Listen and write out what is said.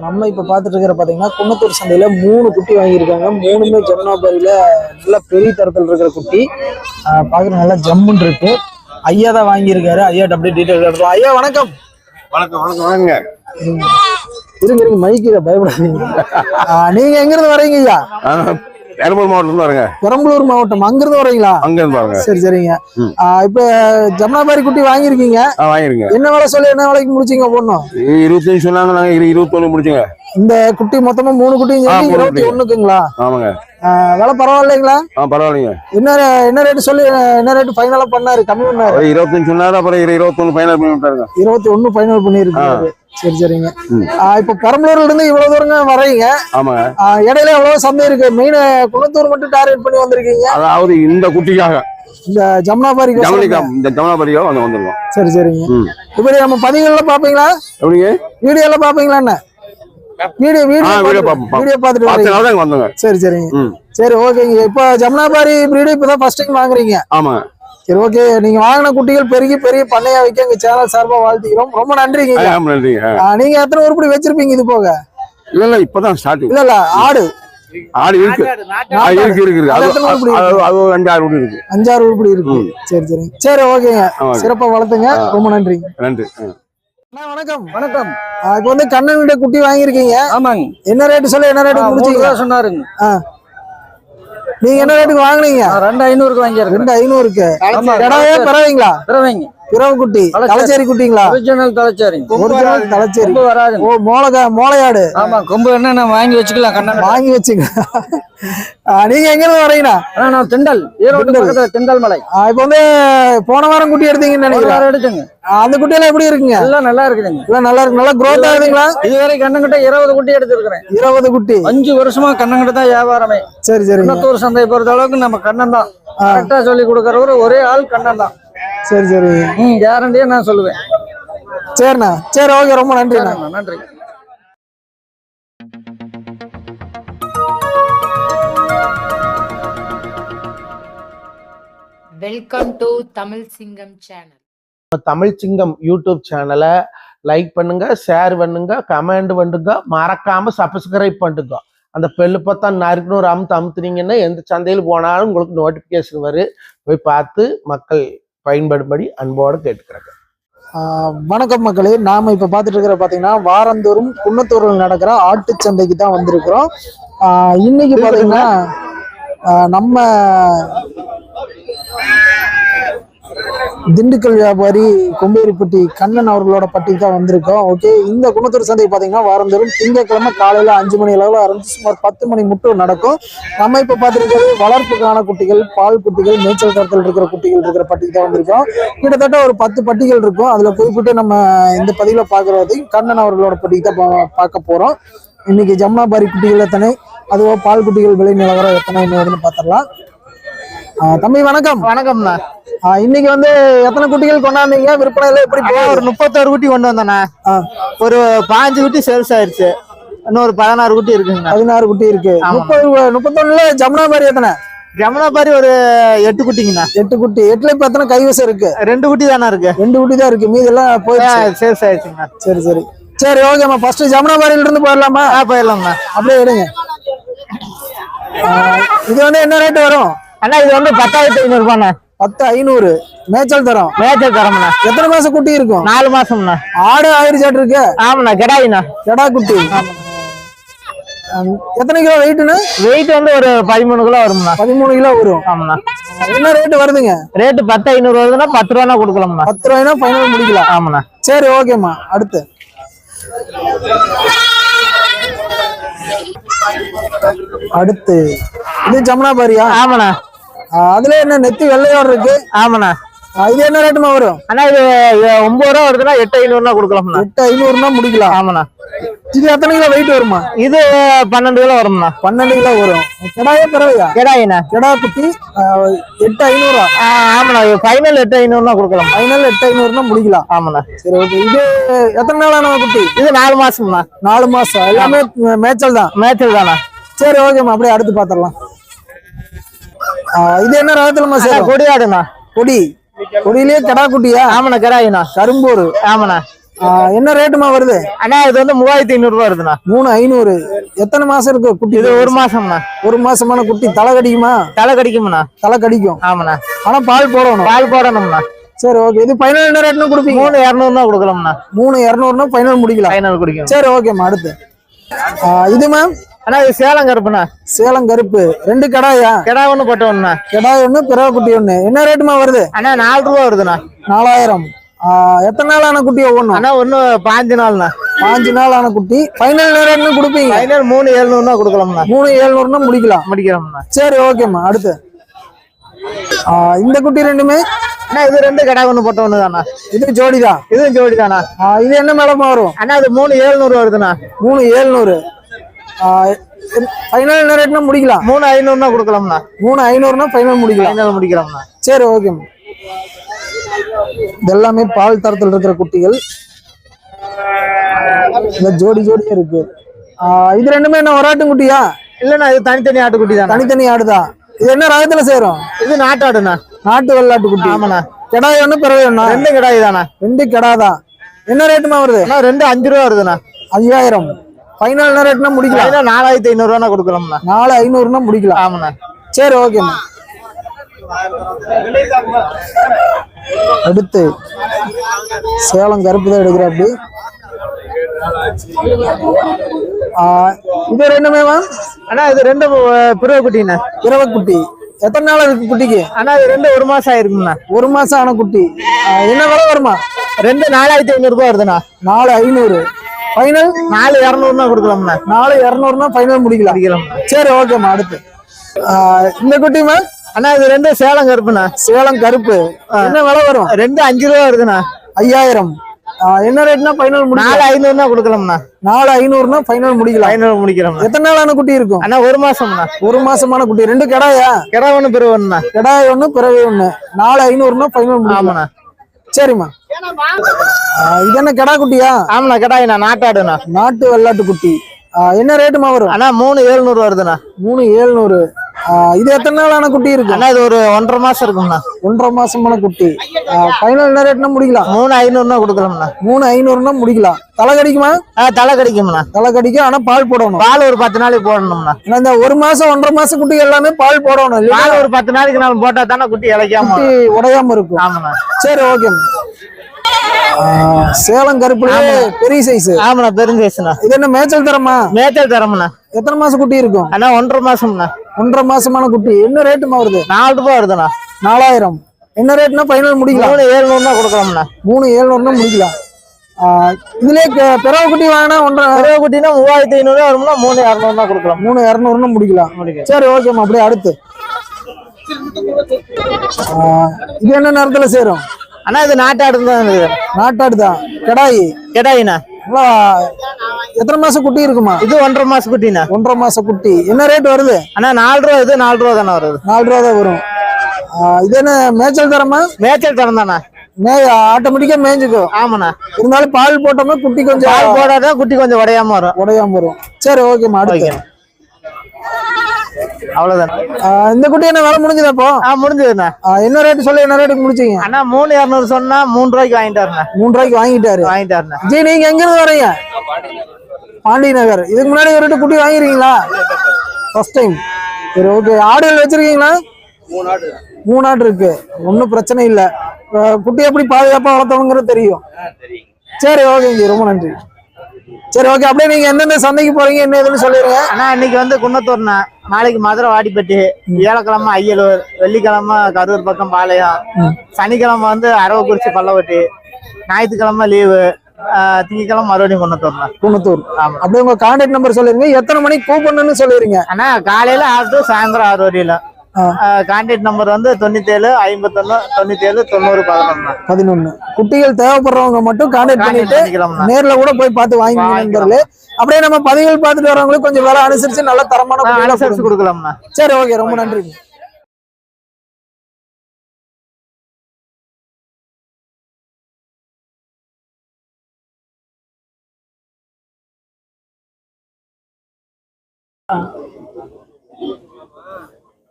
நம்ம இப்ப பாத்துட்டு இருக்கிற பாத்தீங்கன்னா குன்னத்தூர் சந்தையில மூணு குட்டி வாங்கியிருக்காங்க. மூணுமே ஜமுனாபாரியில நல்ல பெரிய தரத்தில் இருக்கிற குட்டி. ஆஹ் பாக்குற நல்லா ஜம்முன்னு இருக்கு. ஐயா தான் வாங்கியிருக்காரு. ஐயா அப்படியே டீட்டெயில் எடுத்தோம் ஐயா வணக்கம். வணக்கம் வணக்கம் வாங்க. இருங்க இருங்க மைக்கு பயப்படாதீங்க. ஆஹ் நீங்க எங்க இருந்து வரீங்க ஐயா? பெரம்பலூர் மாவட்டத்துல வரேங்க. பெரம்பலூர் மாவட்டம். அங்க இருந்து வரீங்களா அங்க இருந்து பாருங்க சரி சரிங்க இப்ப ஜமுனாபாரி குட்டி வாங்கியிருக்கீங்க. ஆ வாங்கிருங்க என்ன விலை சொல்லி என்ன விலைக்கு முடிச்சீங்க பொண்ணும் இருபத்தஞ்சு சொன்னாங்க நாங்க இரு- இருபத்தொன்னு முடிச்சுங்க. இந்த குட்டி மொத்தமா மூணு குட்டியும் சேர்ந்து இருபத்தி. ஒண்ணுக்குங்களா? ஆமாங்க. விலை பரவாயில்லைங்களா? ஆ பரவாயில்லைங்க. என்ன என்ன ரேட்டு சொல்லி என்ன ரேட்டு ஃபைனலா பண்ணாரு? கம்மி பண்ணாரு? இருபத்தஞ்சு சொன்னாரு அப்புறம் இரு- இருபத்தொன்னு ஃபைனல் பண்ணி விட்டாருங்க. இருபத்தி ஒண்ணு ஃபைனல் பண்ணிருக்காரு சரி சரிங்க. இப்ப பெரம்பலூர்ல இருந்து இவ்வளவு தூரங்க வர்றீங்க. ஆமாங்க. இடையில எவ்வளவு சந்தை இருக்கு. மெயின் குளத்தூர் மட்டும் டார்கெட் பண்ணி வந்திருக்கீங்க. அதாவது இந்த குட்டிக்காக. இந்த ஜமுனாபாரி இந்த ஜமனாபரியோ வந்து வந்துருக்கோம் சரி சரிங்க. இப்படி நம்ம பதிவுகள்லாம் பாப்பீங்களா எப்படிங்க? வீடியோ எல்லாம் பாப்பீங்களா என்ன? வீடியோ வீடியோ வீடியோ பார்த்துட்டு வரீங்க. வந்தோங்க. சரி சரிங்க. சரி ஓகேங்க இப்போ ஜமுனாபாரி பிரீடு இப்பதான் ஃபர்ஸ்ட் டைம் வாங்குறீங்க. ஆமாங்க. சரி ஓகே நீங்க வாங்கின குட்டிகள் பெருகி பெரிய பண்ணையா வைக்க எங்க சேனல் சார்பா வாழ்த்துக்கிறோம். ரொம்ப நன்றிங்க. ஆமா, நீங்க எத்தனை உருப்படி வச்சிருப்பீங்க இது போக? இல்ல இல்ல இப்பதான் ஸ்டார்டிங் இல்ல இல்ல ஆடு. ஆடு இருக்கு. ஆ, இருக்கு இருக்கு அது எத்தனை உருப்படி இருக்கு? அஞ்சாறு உருப்படி இருக்கு. சரி சரி சரி ஓகேங்க. சிறப்பா வளர்த்துங்க. ரொம்ப நன்றி. நன்றி வணக்கம். வணக்கம். இப்போ வந்து கண்ணன் குட்டி வாங்கியிருக்கீங்க. ஆமாங்க. என்ன ரேட்டு சொல்லி என்ன ரேட்டு முடிச்சீங்க சொன்னாருங்க. நீங்க என்ன ரேட்டுக்கு வாங்குனீங்க? ரெண்டு ஐநூறுக்கு வாங்கியிருக்கேன் ரெண்டு ஐநூறுக்கு. கிடாவே பிறவைங்களா? தருவீங்க பிறவு குட்டி தலைச்சேரி. தலைச்சேரி. குட்டிங்களா ஒரிஜினல் தலைச்சாரிங்க ஒரிஜினல் தலைச்சேரி. வராது ஓ மோளகா மோளையாடு. ஆமா கொம்பு என்ன நான் வாங்கி வச்சுக்கலாம் கண்ணா வாங்கி வச்சுங்க ஆஹ் நீங்க எங்க இருந்து வரீங்கண்ணா ஆனா நான் திண்டல் ஈரோடு. பக்கத்துல திண்டல் மலை. இப்போ வந்து போன வாரம் குட்டி எடுத்தீங்கன்னு நினைக்கிறேன். எடுத்துங்க. அந்த குட்டி எல்லாம் எப்படி இருக்குங்க? எல்லாம் நல்லா இருக்குதுங்க. எல்லாம் நல்லா இருக்கு. நல்லா growth ஆகுதுங்களா? இதுவரை கண்ணங்கிட்ட இருபது குட்டி எடுத்திருக்கிறேன். இருபது குட்டி. அஞ்சு வருஷமா கண்ணங்கிட்ட தான் வியாபாரமே. சரி சரிங்க. குன்னத்தூர் சந்தையை பொறுத்த அளவுக்கு நம்ம கண்ணன் தான். கரெக்டா சொல்லி கொடுக்கறவரு ஒரே ஆள் கண்ணன் தான். சரி சரி. ம் கேரண்டியா நான் சொல்லுவேன். சரிண்ணா. சரி ஓகே ரொம்ப நன்றிண்ணா. நன்றி. வெல்கம் டு தமிழ் சிங்கம் சேனல் தமிழ் சிங்கம் யூடியூப் சேனலை லைக் பண்ணுங்க ஷேர் பண்ணுங்க கமெண்ட் பண்ணுங்க மறக்காம சப்ஸ்கிரைப் பண்ணுங்க. அந்த பெல்லு பார்த்தா நறுக்குன்னு ஒரு அமுத்து அமுத்துனீங்கன்னா எந்த சந்தையில் போனாலும் உங்களுக்கு நோட்டிஃபிகேஷன் வரும். போய் பார்த்து மக்கள் பயன்படும்படி அன்போடு கேட்டுக்கிறாங்க. வணக்கம் மக்களே. நாம இப்ப பார்த்துட்டு இருக்கிற பாத்தீங்கன்னா வாரந்தோறும் குன்னத்தூரில் நடக்கிற ஆட்டுச் சந்தைக்கு தான் வந்திருக்கிறோம். இன்னைக்கு பாத்தீங்கன்னா ஆஹ் நம்ம திண்டுக்கல் வியாபாரி கொம்பேரிப்பட்டி கண்ணன் அவர்களோட பட்டிக்கு தான் வந்திருக்கோம். ஓகே இந்த குணத்தூர் சந்தை பார்த்தீங்கன்னா வாரந்தோறும் திங்கட்கிழமை காலையில் அஞ்சு மணி அளவில் ஆரம்பிச்சு சுமார் பத்து மணி மட்டும் நடக்கும். நம்ம இப்போ பார்த்துருக்கிறது வளர்ப்புக்கான குட்டிகள் பால் குட்டிகள் மேய்ச்சல் தரத்தில் இருக்கிற குட்டிகள் இருக்கிற பட்டிக்கு தான் வந்திருக்கோம். கிட்டத்தட்ட ஒரு பத்து பட்டிகள் இருக்கும். அதில் குறிப்பிட்டு நம்ம இந்த பதிவில் பார்க்குறது கண்ணன் அவர்களோட பட்டிக்கு தான் பா- பார்க்க போகிறோம் இன்னைக்கு ஜமுனாபாரி குட்டிகள் எத்தனை? அதுவோ பால் குட்டிகள் விலை நிலவரம் எத்தனை? என்னதுன்னு பார்த்துடலாம். தம்பி வணக்கம். வணக்கம்ண்ணா. இன்னைக்கு வந்து எத்தனை குட்டிகள் கொண்டாந்தீங்க? விற்பனையில எப்படி? ஒரு முப்பத்தாறு குட்டி கொண்டு வந்தேண்ணா. ஒரு பாஞ்சு குட்டி சேல்ஸ் ஆயிருச்சு. இன்னும் ஒரு பதினாறு குட்டி இருக்குங்க பதினாறு குட்டி இருக்கு. முப்பது முப்பத்தொன்னுல ஜமுனாபாரி எத்தனை? ஜமுனாபாரி ஒரு எட்டு குட்டிங்கண்ணா. எட்டு குட்டி. எட்டுல இப்ப எத்தனை கைவசம் இருக்கு? ரெண்டு குட்டி தானே இருக்கு. ரெண்டு குட்டி தான் இருக்கு. மீதி எல்லாம் போயிடுச்சு. சேல்ஸ் ஆயிருச்சுங்கண்ணா. சரி சரி. சரி ஓகேம்மா ஃபர்ஸ்ட் ஜமுனாபாரியில இருந்து போயிடலாமா? போயிடலாம்ண்ணா அப்படியே எடுங்க. ஆஹ் இது வந்து என்ன ரேட் வரும்? அண்ணா இது வந்து பத்தாயிரத்தி ஐநூறு ரூபாண்ணா. பத்து ஐநூறு. மேய்ச்சல் தரோம். மேய்ச்சல் தரம்ண்ணா. எத்தனை மாசம் குட்டி இருக்கும்? நாலு மாசம்ண்ணா. ஆடு ஆயிடுச்சாட்டு இருக்கு? ஆமாண்ணா கெடாயிண்ணா. கெடா குட்டி. எத்தனை கிலோ வெயிட்னு வெயிட் வந்து ஒரு பதிமூணு கிலோ வரும்ண்ணா. பதிமூணு கிலோ வரும். ஆமாண்ணா. என்ன ரேட் வருதுங்க? ரேட்டு பத்து ஐநூறு வருதுன்னா பத்து ரூபானா கொடுக்கலாம்ண்ணா. பத்து ரூபாய்னா ஃபைனல் முடிக்கலாம். ஆமாண்ணா. சரி ஓகேம்மா அடுத்து. அடுத்து. இது ஜமுனாபாரியா ஆமாண்ணா. ஆஹ் அதுல என்ன நெத்தி வெள்ளையோடு இருக்கு? ஆமாண்ணா. இது என்ன ரேட்டுமா வரும்? அண்ணா இது ஒன்பது ரூபா வருதுன்னா எட்டு ஐநூறுனா கொடுக்கலாம்ண்ணா எட்டு ஐநூறுனா முடிக்கலாம். ஆமாண்ணா. இது எத்தனை கிலோ வெயிட் வருமா? இது பன்னெண்டு கிலோ வரும்ண்ணா. பன்னெண்டு கிலோ வரும். கிடாயே பறவையா கெடாயிண்ணா. கிடா குட்டி எட்டு ஐநூறா? ஆ, ஆமாண்ணா. ஃபைனல் எட்டு ஐநூறுனா கொடுக்கலாம். ஃபைனல் எட்டு ஐநூறுனா முடிக்கலாம். ஆமாண்ணா. சரி ஓகே இது எத்தனை நாளான குட்டி? இது நாலு மாசம்ண்ணா. நாலு மாசம். எல்லாமே மேய்ச்சல் தான். மேய்ச்சல் தானே சரி ஓகேம்மா அப்படியே அடுத்து பாத்திரலாம் இது என்ன ரகத்துலமா சேரும்? கொடியாடுண்ணா கொடி கொடியிலேயே கிடா. குட்டியா ஆமாண்ணா கராயிண்ணா கரும்பூர். ஆமாண்ணா. என்ன ரேட்டுமா வருது? அண்ணா இது வந்து மூவாயிரத்தி ஐநூறு ரூபா வருதுண்ணா. மூணு ஐநூறு. எத்தனை மாசம் இருக்கு குட்டி? இது ஒரு மாசம்ண்ணா. ஒரு மாசமான குட்டி. தலை கடிக்குமா? தலை கடிக்கும்ண்ணா. தலை கடிக்கும். ஆமாண்ணா. ஆனா பால் போடணும். பால் போடணும்ண்ணா. சரி ஓகே. இது ஃபைனல் என்ன ரேட்னு கொடுப்பீங்க? மூணு இரநூறுனா கொடுக்கலாம்ண்ணா. மூணு இரநூறுனா ஃபைனல் முடிக்கலாம். ஃபைனல் குடிக்கும் சரி ஓகேம்மா அடுத்து. இது மேம் அண்ணா இது சேலம் கருப்புண்ணா. சேலம் கருப்பு. ரெண்டு கடாயா? கிடா ஒன்று பட்டு ஒன்றுண்ணா கடாய் ஒண்ணு பிறவை குட்டி ஒண்ணு. என்ன ரேட்டுமா வருது? அண்ணா நாலு ரூபா வருதுண்ணா. நாலாயிரம். எத்தனை நாள் ஆன குட்டி ஒவ்வொன்றும்? அண்ணா ஒன்று பாஞ்சு நாள்ண்ணா. பாஞ்சு நாள் ஆன குட்டி ஃபைனல் ரேட்னு கொடுப்பீங்க? ஃபைனல் மூணு எழுநூறுனா கொடுக்கலாம்ண்ணா. மூணு ஏழ்நூறுனா முடிக்கலாம். முடிக்கிறோம்ண்ணா. சரி ஓகேம்மா. அடுத்து. இந்த குட்டி ரெண்டுமே? அண்ணா இது ரெண்டு கிடா ஒன்று போட்ட ஒன்று இது ஜோடிதான். இதுவும் ஜோடி இது என்ன மேலமா வரும்? அண்ணா இது மூணு எழுநூறு வருதுண்ணா. மூணு ஏழ்நூறு ஃபைனல் என்ன ரேட்னா முடிக்கலாம். மூணு ஐநூறுனா கொடுக்கலாம்ண்ணா. மூணு ஐநூறுனா ஃபைனல் முடிக்கலாம். ஃபைனல் முடிக்கிறோம்ண்ணா சரி ஓகேம்மா இது எல்லாமே பால் தரத்தில் இருக்கிற குட்டிகள். இந்த ஜோடி ஜோடியா இருக்கு. இது ரெண்டுமே என்ன ஒராட்டும் குட்டியா? இல்லைண்ணா இது தனித்தனி ஆட்டுக்குட்டி தானே தனித்தனி ஆடுதான் இது என்ன ரகத்துல சேரும்? இது நாட்டாடுண்ணா. நாட்டு வெள்ளாட்டு குட்டி. ஆமாண்ணா. கிடாய் ஒண்ணு பிறவை ஒண்ணா? ரெண்டு கிடாய் தானே ரெண்டு கிடாதான் என்ன ரேட்டுமா வருது? ரெண்டு அஞ்சு ரூபா வருதுண்ணா. ஐயாயிரம். ஃபைனல் ரேட்னா முடிக்கலாம். நாலாயிரத்தி ஐநூறுரூவா கொடுக்கலாம்ண்ணா. நாலு ஐநூறுனா முடிக்கலாம். ஆமாண்ணா. சரி ஓகேம்மா அடுத்து சேலம் கருப்பு தான் எடுக்கிற அப்படி இது ரெண்டுமே அண்ணா இது ரெண்டு பிறவை குட்டிண்ணா இரவ குட்டி எத்தனை நாள் இருக்கு குட்டிக்கு? அண்ணா இது ரெண்டு ஒரு மாசம் ஆயிருக்குண்ணா ஒரு மாசம் ஆன குட்டி. என்ன விலை வருமா? ரெண்டு நாலாயிரத்தி ஐநூறுரூபா வருதுண்ணா. நாலு ஐநூறு. ஃபைனல் நாலு இரநூறுனா கொடுக்கலாம்ண்ணா. நாலு இரநூறுனா ஃபைனல் முடிக்கலாம். முடிக்கலாம்ண்ணா சரி ஓகேம்மா அடுத்து. இந்த குட்டிமா அண்ணா இது ரெண்டு சேலம் கருப்புண்ணா. சேலம் கருப்பு. என்ன விலை வரும்? ரெண்டு அஞ்சு ரூபா வருதுண்ணா. ஐயாயிரம். என்ன ரேட்னா ஃபைனல் முடிக்கலாம்? நாலு ஐநூறுனா கொடுக்கலாம்ண்ணா. நாலு ஐநூறுனா ஃபைனல் முடிக்கலாம். ஃபைனல் முடிக்கிறோம்ண்ணா எத்தனை நாளான குட்டி இருக்கும்? அண்ணா ஒரு மாசம்ண்ணா. ஒரு மாசமான குட்டி. ரெண்டு கடாயா? கிடா ஒன்று பிறவை ஒன்றுண்ணா கடாய் ஒண்ணு பிறவை ஒண்ணு. நாலு ஐநூறுனா ஃபைனல் முடிக்கலாம். ஆமாண்ணா. சரிம்மா. இது என்ன கடா குட்டியா? ஆமாண்ணா கிடாய்ண்ணா நாட்டாடுண்ணா. நாட்டு வெள்ளாட்டு குட்டி. என்ன ரேட்டுமா வரும்? அண்ணா மூணு ஏழ்நூறு வருதுண்ணா. மூணு ஏழ்நூறு. இது எத்தனை நாளான குட்டி இருக்கும் அண்ணா இது ஒரு ஒன்றரை மாசம் இருக்கும்ண்ணா. ஒன்றரை மாசமான குட்டி. ஃபைனல் என்ன ரேட்னா முடிக்கலாம். மூணு ஐநூறுனா கொடுக்கலாம்ண்ணா. மூணு ஐநூறுனா முடிக்கலாம். தலை கடிக்குமா? ஆ தலை கடிக்கும்ண்ணா. தலை கடிக்கும் ஆனா பால் போடணும். பால் ஒரு பத்து நாளைக்கு போடணும்ண்ணா. இந்த ஒரு மாசம் ஒன்றரை மாசம் குட்டி எல்லாமே பால் போடணும் பால் ஒரு பத்து நாளைக்கு நாள் போட்டா தானே குட்டி இழைக்காம குட்டி உடையாம இருக்கும். ஆமாண்ணா. சரி ஓகே சேலம் கருப்புல பெரிய சைஸ் ஆமாண்ணா பெருஞ்சேசுண்ணா இது என்ன மேய்ச்சல் தரமா? மேய்ச்சல் தரமுண்ணா. எத்தனை மாசம் குட்டி இருக்கும்? அண்ணா ஒன்றரை மாசம்ண்ணா. ஒன்றரை மாசமான குட்டி. என்ன ரேட்டுமா வருது? நாலு ரூபாய் வருதுண்ணா. நாலாயிரம். என்ன ரேட்னா ஃபைனல் முடிக்கலாம். மூணு ஏழ்நூறுனா கொடுக்கலாம்ண்ணா. மூணு ஏழ்நூறுனா முடிக்கலாம். இதுலயே பிறவை குட்டி வாங்கினா ஒன்றரை பெரிய குட்டினா மூவாயிரத்தி ஐநூறு வரும்னா மூணு இரநூறுனா கொடுக்கலாம். மூணு இரநூறுனா முடிக்கலாம். சரி ஓகேம்மா அப்படியே அடுத்து. இது என்ன நேரத்துல சேரும்? அண்ணா இது நாட்டாடு தான் இருக்குது நாட்டாடு தான் கிடாயி கிடாயிண்ணா எத்தனை மாசம் குட்டி இருக்குமா? இது ஒன்றரை மாசம் குட்டிண்ணா ஒன்றரை மாசம் குட்டி. என்ன ரேட் வருது? அண்ணா நாலு ரூபா இது நாலு ரூபா தானே வருது. நாலு ரூபா தான் வரும். இது என்ன மேய்ச்சல் தரமா? மேய்ச்சல் தரம் தானே? மே ஆட்டோமேட்டிக்கா மேய்ஞ்சுக்கும் ஆமாண்ணா. இருந்தாலும் பால் போட்டோம்னா குட்டி கொஞ்சம் பால் போடாதான் குட்டி கொஞ்சம் உடையாம வரும். உடையாம வரும். சரி ஓகேம்மா அடுத்து. அவ்வளவுதான். இந்த குட்டி என்ன வேலை முடிஞ்சது அப்போ முடிஞ்சதுண்ணா. என்ன ரேட் சொல்லி என்ன ரேட்டுக்கு முடிச்சீங்க? அண்ணா மூணு இரநூறு சொன்னா மூணு ரூபாய்க்கு வாங்கிட்டாருண்ணா. மூணு ரூபாய்க்கு வாங்கிட்டாரு. வாங்கிட்டாருண்ணா. ஜி நீங்க எங்க இருந்து வரீங்க? பாண்டி நகர் இதுக்கு முன்னாடி ஒரு ரெண்டு குட்டி வாங்கிருக்கீங்களா? ஃபர்ஸ்ட் டைம் சரி ஓகே ஆடுகள் வச்சிருக்கீங்களா? மூணு ஆடு இருக்கு. ஒன்றும் பிரச்சனை இல்லை. குட்டி எப்படி பாதுகாப்பா வளர்த்தவங்கிறது தெரியும். சரி ஓகேங்க ரொம்ப நன்றி. சரி ஓகே அப்படியே நீங்க எந்தெந்த சந்தைக்கு போறீங்க என்ன ஏதுன்னு சொல்லிடுங்க. அண்ணா இன்னைக்கு வந்து குன்னத்தூர்ண்ணா. நாளைக்கு மதுரை வாடிப்பட்டி வியாழக்கிழமை ஐயலூர் வெள்ளிக்கிழமை கரூர் பக்கம் பாளையம் சனிக்கிழமை வந்து அரவக்குறிச்சி பல்லவட்டி ஞாயிற்றுக்கிழமை லீவு திங்கக்கிழமை மறுபடியும் குன்னத்தூர்ண்ணா. குணத்தூர் ஆமா. அப்படியே உங்க கான்டாக்ட் நம்பர் சொல்லிருங்க எத்தனை மணிக்கு கூப்பிடணும்னு சொல்லிடுங்க. அண்ணா காலையில ஆறு to சாயந்தரம் ஆறு வரையில. கான்டாக்ட் நம்பர் வந்து தொண்ணூத்தேழு ஐம்பத்தொன்னு தொண்ணூத்தேழு தொண்ணூறு பதினொன்னு. பதினொன்னு. குட்டிகள் தேவைப்படுறவங்க மட்டும் கான்டாக்ட் பண்ணிட்டு நேர்ல கூட போய் பார்த்து வாங்கிங்க நண்பர்களே. அப்படியே நம்ம பதிவுகள் பார்த்துட்டு வரவங்களுக்கு கொஞ்சம் விலை அனுசரிச்சு நல்ல தரமான அனுசரிச்சு. கொடுக்கலாம்ண்ணா. சரி ஓகே ரொம்ப நன்றி